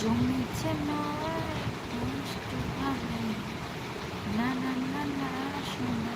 জমেছে না কষ্ট ভাবে না না না না শোনা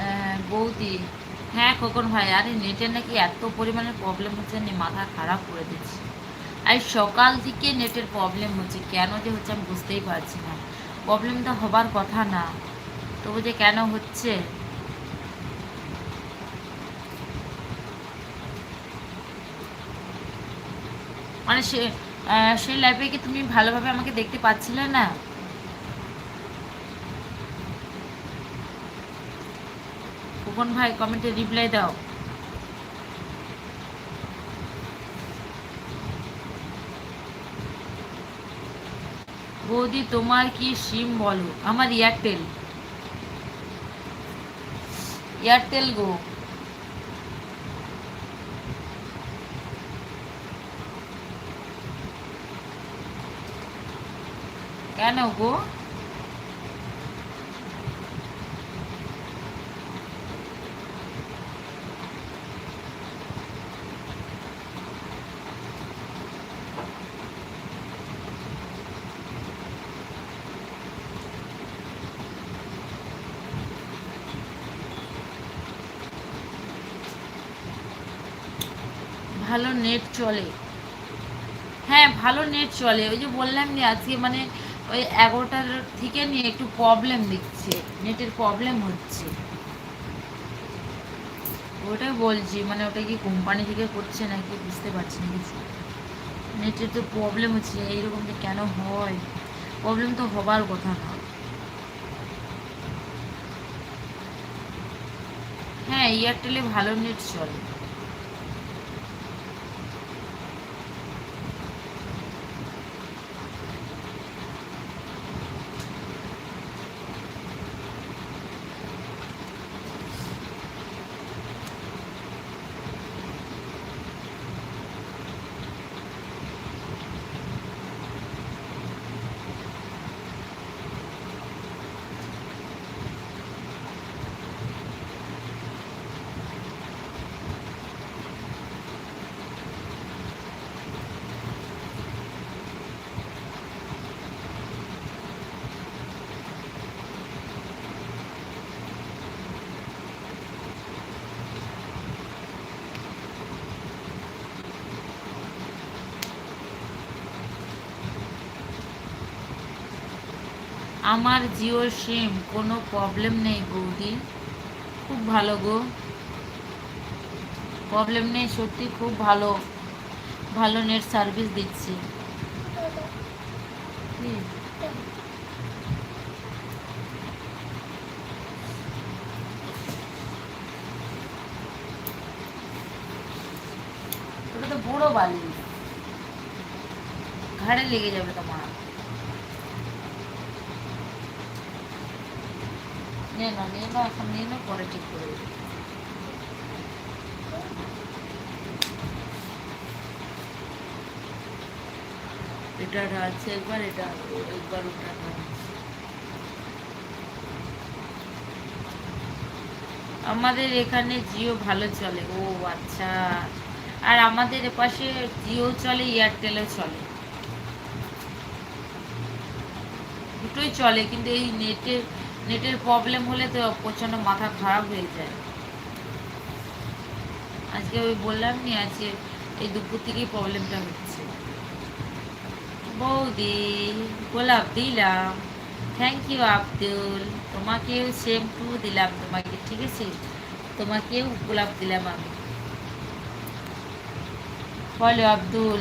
আহ, বৌদি। হ্যাঁ খোকন ভাই, আরে নেটের নাকি এত পরিমাণে প্রবলেম হচ্ছে আমি মাথা খারাপ করে দিচ্ছি। আর সকাল থেকে নেটের প্রবলেম হচ্ছে, কেন যে হচ্ছে আমি বুঝতেই পারছি না। প্রবলেমটা হবার কথা না, তবু যে কেন হচ্ছে? মানে সে সেই লাইফে কি তুমি ভালোভাবে আমাকে দেখতে পাচ্ছিলে না? খোকন ভাই কমেন্টে রিপ্লাই দাও। বৌদি, তোমার কি সিম বলো? আমার এয়ারটেল এয়ারটেল গো। কেন গো? ভালো নেট চলে। হ্যাঁ ভালো নেট চলে। ওই যে বললাম যে আজকে মানে ওই এগারোটার থেকে নিয়ে একটু প্রবলেম দিচ্ছে নেটের প্রবলেম হচ্ছে। ওটাই বলছি মানে ওটা কি কোম্পানি থেকে করছে নাকি বুঝতে পারছি না কিছু। নেটের তো প্রবলেম হচ্ছে, এইরকম যে কেন হয়? প্রবলেম তো হবার কথা না। হ্যাঁ এয়ারটেলে ভালো নেট চলে। আমার জিও সিম, কোনো প্রবলেম নেই বৌদি। খুব ভালো গো। প্রবলেম নেই, সত্যি খুব ভালো। ভালো নেট সার্ভিস দিচ্ছে। বুড়ো বালি। ঘাড়ে লেগে যাবে তোমার। নিয়ে নাও এখন নিয়ে নাও পরে ঠিক করে এটা আছে একবার, এটা একবার আমাদের এখানে জিও ভালো চলে, ও আচ্ছা। আর আমাদের এপাশে জিও চলে, এয়ারটেলও চলে। দুটোই চলে, কিন্তু এই নেটের নেটের প্রবলেম হলে তো প্রচণ্ড মাথা খারাপ হয়ে যায়। আজকে ওই বললাম নি, আজকে এই দুপুর থেকেই প্রবলেমটা হচ্ছে। বৌদি, গোলাপ দিলাম। Thank you Abdul. তোমাকেও সেম টু দিলাম তোমাকে, ঠিক আছে? তোমাকেও গোলাপ দিলাম আমি। বলো, আব্দুল।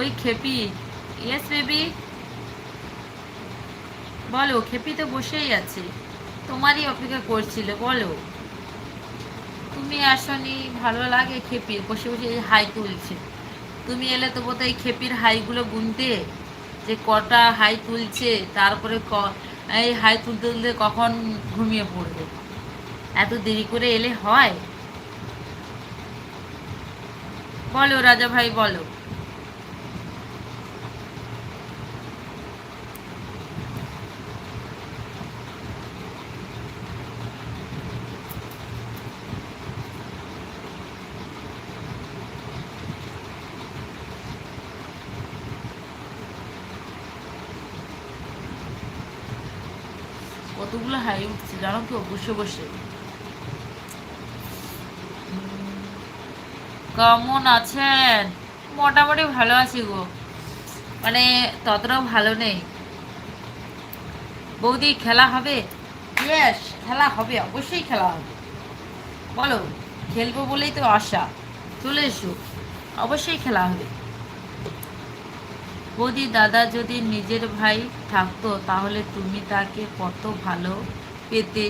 ওই খেপি। ইয়েস বেবি বলো, খেপি তো বসেই আছে। তোমারই অপেক্ষা করছিল, বলো। তুমি আসনি, ভালো লাগে খেপির বসে বসে এই হাই তুলছে। তুমি এলে তো বোধহয় খেপির হাইগুলো গুনতে, যে কটা হাই তুলছে, তারপরে ক, এই হাই তুলতে তুলতে কখন ঘুমিয়ে পড়বে? এত দেরি করে এলে হয়? বলো রাজা ভাই বলো। কতগুলো হাই উঠছে জানো তো? বসে বসে। কেমন আছেন? মোটামুটি ভালো আছি গো। মানে ততটাও ভালো নেই। বৌদি, খেলা হবে? ইয়েস খেলা হবে, অবশ্যই খেলা হবে। বলো, খেলব বলেই তো আশা। চলে এসো। অবশ্যই খেলা হবে। বৌদি, দাদা যদি নিজের ভাই থাকতো, তাহলে তুমি তাকে কত ভালো পেতে?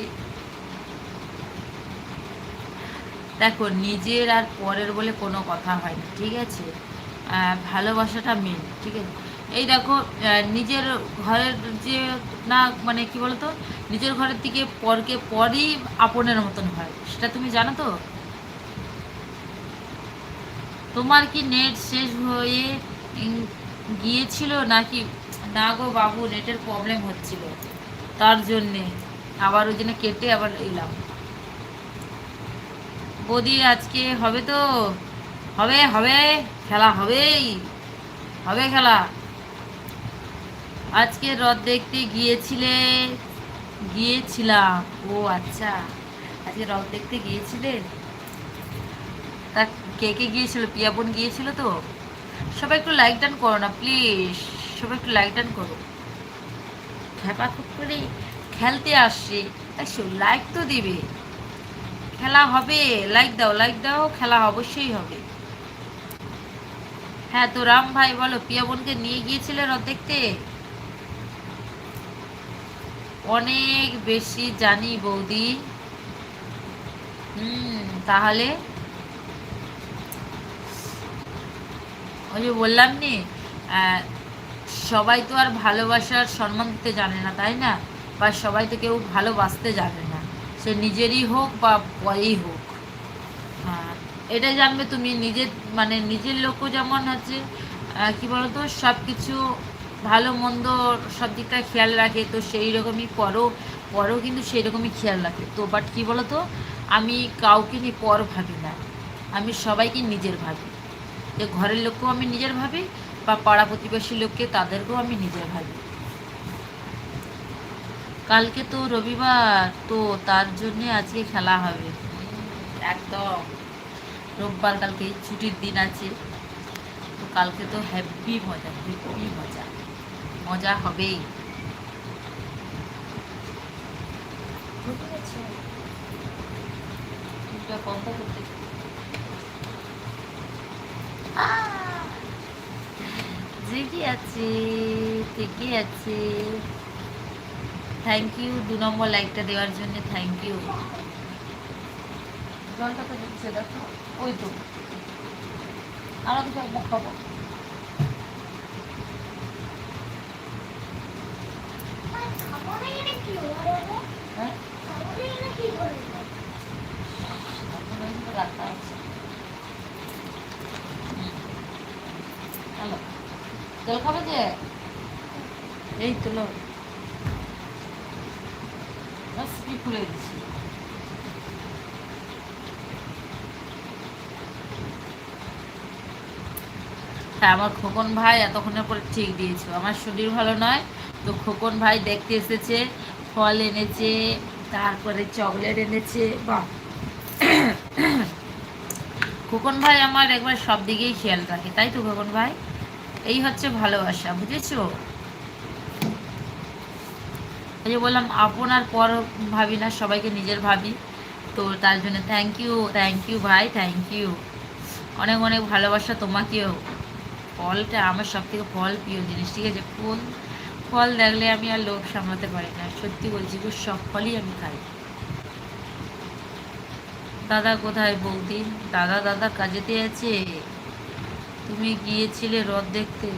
দেখো, নিজের আর পরের বলে কোনো কথা হয় না ঠিক আছে? ভালোবাসাটা মেন ঠিক আছে? এই দেখো নিজের ঘরের যে, না মানে কি বলতো? নিজের ঘরের থেকে পরকে পরই আপনের মতন হয়, সেটা তুমি জানো তো? তোমার কি নেট শেষ হয়ে গিয়েছিল নাকি, না গো বাবু, নেটের প্রবলেম হচ্ছিল। তার জন্যে আবার ওই জন্য কেটে আবার এলাম। বৌদি, আজকে হবে তো? হবে হবে, খেলা হবেই, হবে খেলা। আজকে রথ দেখতে গিয়েছিলে? গিয়েছিলাম। ও আচ্ছা আজকে রথ দেখতে গিয়েছিলে? তা কে কে গিয়েছিল? পিয়াপন গিয়েছিল তো? সবাই একটু লাইক ডান করো না প্লিজ সবাই একটু লাইক ডান করো। খেপা খুব করে খেলতে আসছে। একশো লাইক তো দিবে। খেলা হবে। লাইক দাও লাইক দাও। খেলা অবশ্যই হবে। হ্যাঁ তো রাম ভাই, বলো পিয়া বোনকে নিয়ে গিয়েছিলে রথ দেখতে? অনেক বেশি জানি বৌদি। হুম, তাহলে? ওই যে বললাম নি সবাই তো আর ভালোবাসার সম্মান দিতে জানে না, তাই না? বা সবাই তো কেউ ভালোবাসতে জানে না। সে নিজেরই হোক বা পরেই হোক। হ্যাঁ এটা জানবে তুমি। নিজের মানে নিজের লোকও যেমন হচ্ছে কি বলতো? সব কিছু ভালো, মন্দ, সব দিকটা খেয়াল রাখে। তো সেই রকমই পরও পরও কিন্তু সেই রকমই খেয়াল রাখে। তো বাট কি বলতো? আমি কাউকে নিয়ে পর ভাবি না। আমি সবাইকে নিজের ভাবি। যে ঘরের লোককেও আমি নিজের ভাবি বা পাড়া প্রতিবেশী লোককে তাদেরকেও আমি নিজের ভাবি। কালকে তো রবিবার তো তার জন্যে আজকে খেলা হবে। একদম। রোববার কালকে ছুটির দিন আছে। তো কালকে তো হ্যাপি মজা হ্যাপি মজা। মজা হবেই। কথা করতে ঠিকই আছে ঠিকই আছে থ্যাংক ইউ দু নম্বর লাইকটা দেওয়ার জন্য থ্যাংক ইউ জলটা তো দিচ্ছে দেখো ওই তো তো সব খাব হ্যাঁ রাখা আছে হুম। হ্যালো জল খাবে যে? এই তো কি খুলে দিচ্ছি? আমার খোকন ভাই এতক্ষণের পরে ঠিক দিয়েছ। আমার শরীর ভালো নয়, তো খোকন ভাই দেখতে এসেছে, ফল এনেছে, তারপরে চকলেট এনেছে, বাহ। খোকন ভাই আমার একবার সব দিকেই খেয়াল রাখে, তাই তো খোকন ভাই? এই হচ্ছে ভালোবাসা, বুঝেছ? এই যে বললাম, আপন আর পর ভাবি না, সবাইকে নিজের ভাবি। তো তার জন্য থ্যাংক ইউ থ্যাংক ইউ ভাই থ্যাংক ইউ অনেক অনেক ভালোবাসা তোমাকেও। ফলটা আমার সব থেকে ফল প্রিয় জিনিস, ঠিক আছে? ফুল, ফল দেখলে আমি আর লোভ সামলাতে পারি না। সত্যি বলছি, গো, সব ফলই আমি খাই। দাদা কোথায় বৌদি? দাদা দাদা কাজেতে আছে? তুমি গিয়েছিলে রথ দেখতে?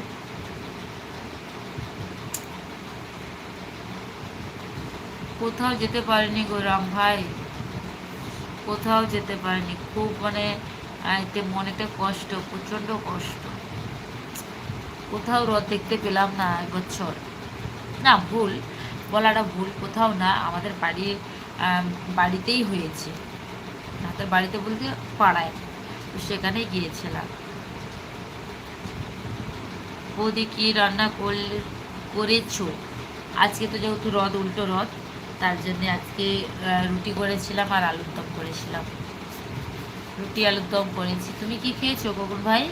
কোথাও যেতে পারিনি গো রাম ভাই। কোথাও যেতে পারিনি। খুব মানে এতে কষ্ট, প্রচণ্ড কষ্ট। কোথাও রথ দেখতে পেলাম না এবছর না, ভুল, বলাটা ভুল। কোথাও না, আমাদের বাড়ি বাড়িতেই হয়েছে। আমাদের বাড়িতে বলতে পাড়ায়। তো সেখানেই গিয়েছিলাম। বৌদি কি রান্না করলে করেছ? আজকে তো যেহেতু রথ উল্টো রথ তার জন্য আজকে রুটি করেছিলাম আর আলুর দম করেছিলাম। রুটি, আলুর দম করেছি। তুমি কি খেয়েছো কখন ভাই?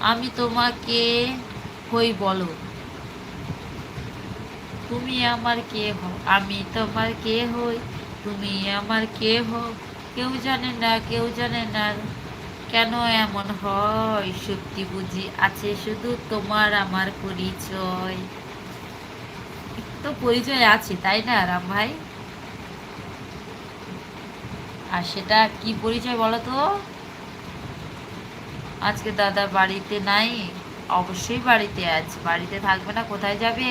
আমি তোমাকে হই বলো? তুমি আমার কে হও? আমি তোমার কে হই? তুমি আমার কে হও? কেউ জানে না, কেউ জানে না। কেন এমন হয়? সত্যি বুঝি আছে শুধু তোমার আমার পরিচয়। তো পরিচয় আছে, তাই না, রাম ভাই? আর সেটা কি পরিচয় বলো তো? আজকে দাদা বাড়িতে নাই, অবশ্যই বাড়িতে আছে। বাড়িতে থাকবে না, কোথায় যাবে?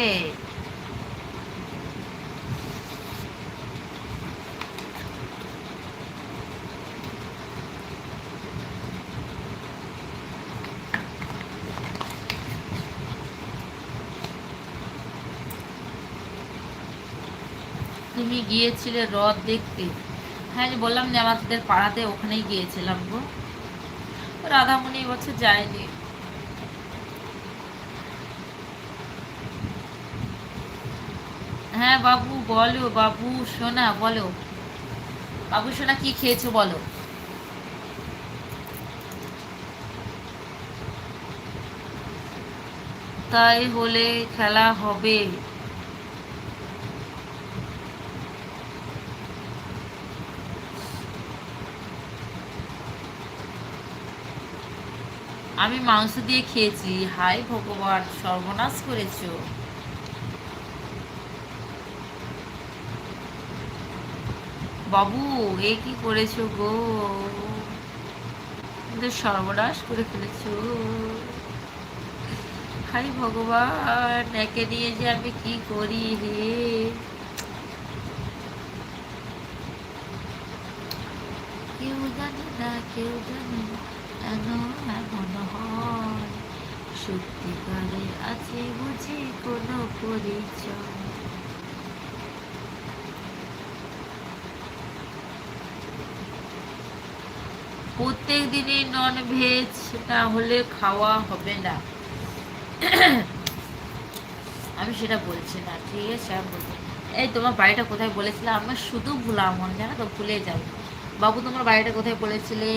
তুমি গিয়েছিলে রথ দেখতে? হ্যাঁ যে বললাম যে আমাদের পাড়াতে ওখানেই গিয়েছিলাম গো। রাধামণি এবছর যায়নি। হ্যাঁ বাবু, বলো, বাবু, সোনা, বলো। বাবু, সোনা, কি খেয়েছো, বলো? তাই হলে খেলা হবে। আমি মাংস দিয়ে খেয়েছি। হাই ভগবান, সর্বনাশ করেছ। বাবু, এ কি করেছ গো? সর্বনাশ করে ফেলেছো। হাই ভগবান, একে নিয়ে যে আমি কি করি হে কেউ জানে না, কেউ জানে না। হয় সত্যিকারে আছে বুঝি কোনো পরিচয় প্রত্যেক দিনই নন ভেজ না হলে খাওয়া হবে না। আমি সেটা বলছি না, ঠিক আছে? আমি বলছি, এই তোমার বাড়িটা কোথায় বলেছিলে? আমার শুধু ভুলা মনে জানো তো? ভুলে যাই। বাবু, তোমার বাড়িটা কোথায় বলেছিলে?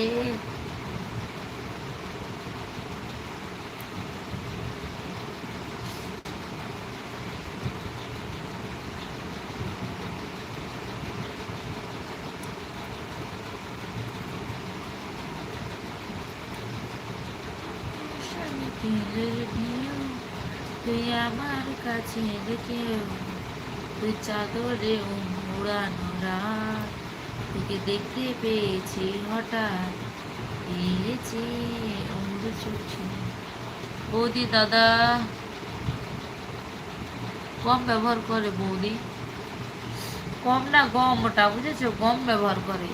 দিলের ঢেউ তুই আমার কাছে কেউ তুই চাদরে উড়ানো রাত। তোকে দেখতে পেয়েছি হঠাৎ। পেয়েছি অন্ধ চোখে। বৌদি দাদা। কম ব্যবহার করে বৌদি। কম না গম ওটা বুঝেছ? গম ব্যবহার করে।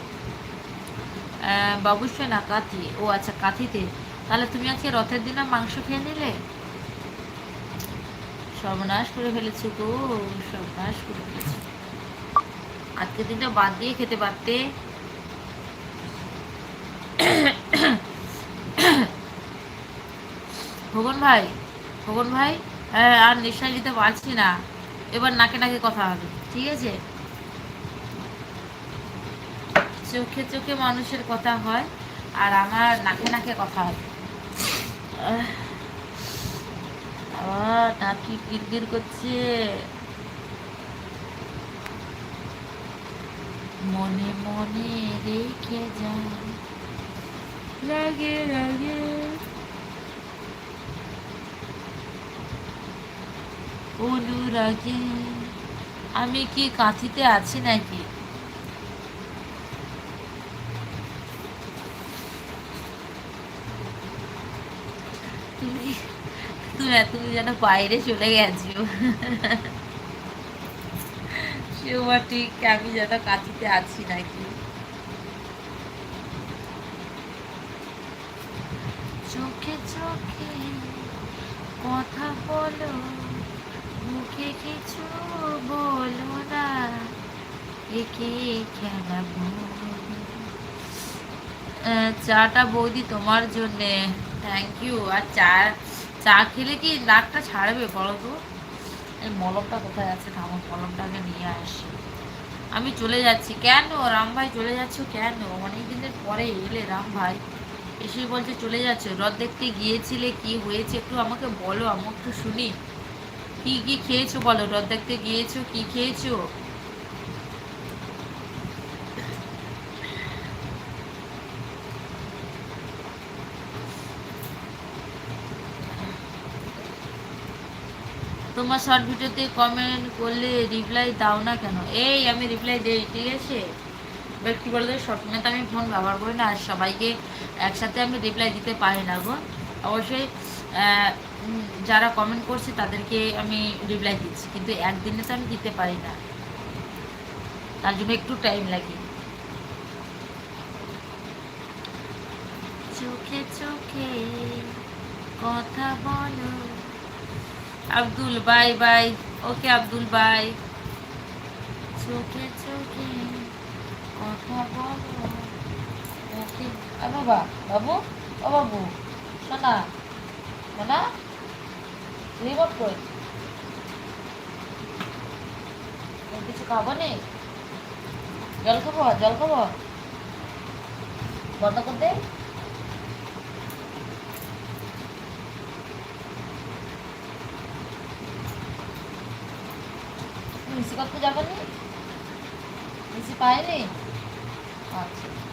আহ, বাবুসে না কাথি ও আচ্ছা কাথিতে তাহলে তুমি আজকে রথের দিনে মাংস খেয়ে নিলে? সর্বনাশ করে ফেলেছো তো, সর্বনাশ করে ফেলেছো। আজকে দিনটা বাদ দিয়ে খেতে পারতে? ভগন ভাই ভগন ভাই হ্যাঁ আর নিঃশ্বাস নিতে পারছি না। এবার নাকে নাকে কথা হবে, ঠিক আছে? চোখে চোখে মানুষের কথা হয়, আর আমার নাকে নাকে কথা হবে। আবার টাকি কিরগির করছে। মনে মনে রেখে যান। লাগে লাগে। অনুরাগে আমি কি কাঁথিতে আছি নাকি? তুমি তুমি যেন বাইরে চলে গেছো ঠিক, আমি যেন কাঁথিতে আছি নাকি? চোখে চোখে কথা বলো, মুখে কিছু বলো না, একে খেলা চাটা বৌদি তোমার জন্যে। থ্যাংক ইউ আর চা চা খেলে কি নাকটা ছাড়বে বলো তো? এই মলমটা কোথায় আছে থামো, মলমটাকে নিয়ে আসি। আমি চলে যাচ্ছি। কেন? রাম ভাই চলে যাচ্ছ কেন? অনেক দিনের পরে এলে রাম ভাই। এসে বলছে চলে যাচ্ছ। রথ দেখতে গিয়েছিলে, কি হয়েছে একটু আমাকে বলো আমি একটু শুনি। কি কি খেয়েছো বলো? রথ দেখতে গিয়েছো, কি খেয়েছো? তোমার শর্ট ভিডিওতে কমেন্ট করলে রিপ্লাই দাও না কেন? এই, আমি রিপ্লাই দেই, ঠিক আছে? এবার কী বলতো সবসময় তো আমি ফোন ব্যবহার করি না, আর সবাইকে একসাথে আমি রিপ্লাই দিতে পারি না গো। অবশ্যই যারা কমেন্ট করছে তাদেরকে আমি রিপ্লাই দিচ্ছি, কিন্তু একদিনে তো আমি দিতে পারি না। তার জন্য একটু টাইম লাগে। চোখে চোখে কথা বলো। Abdul bye bye okay Abdul bye চোখে চোখে কথা বলো। ওকে বাবা, বাবু, ও বাবু শোনা শোনা রিমোট কিছু খাব নি জল খাব জল খাব? বন্ধ করতে মিশি কত যাবেন নি? মিশি পায়নি? আচ্ছা।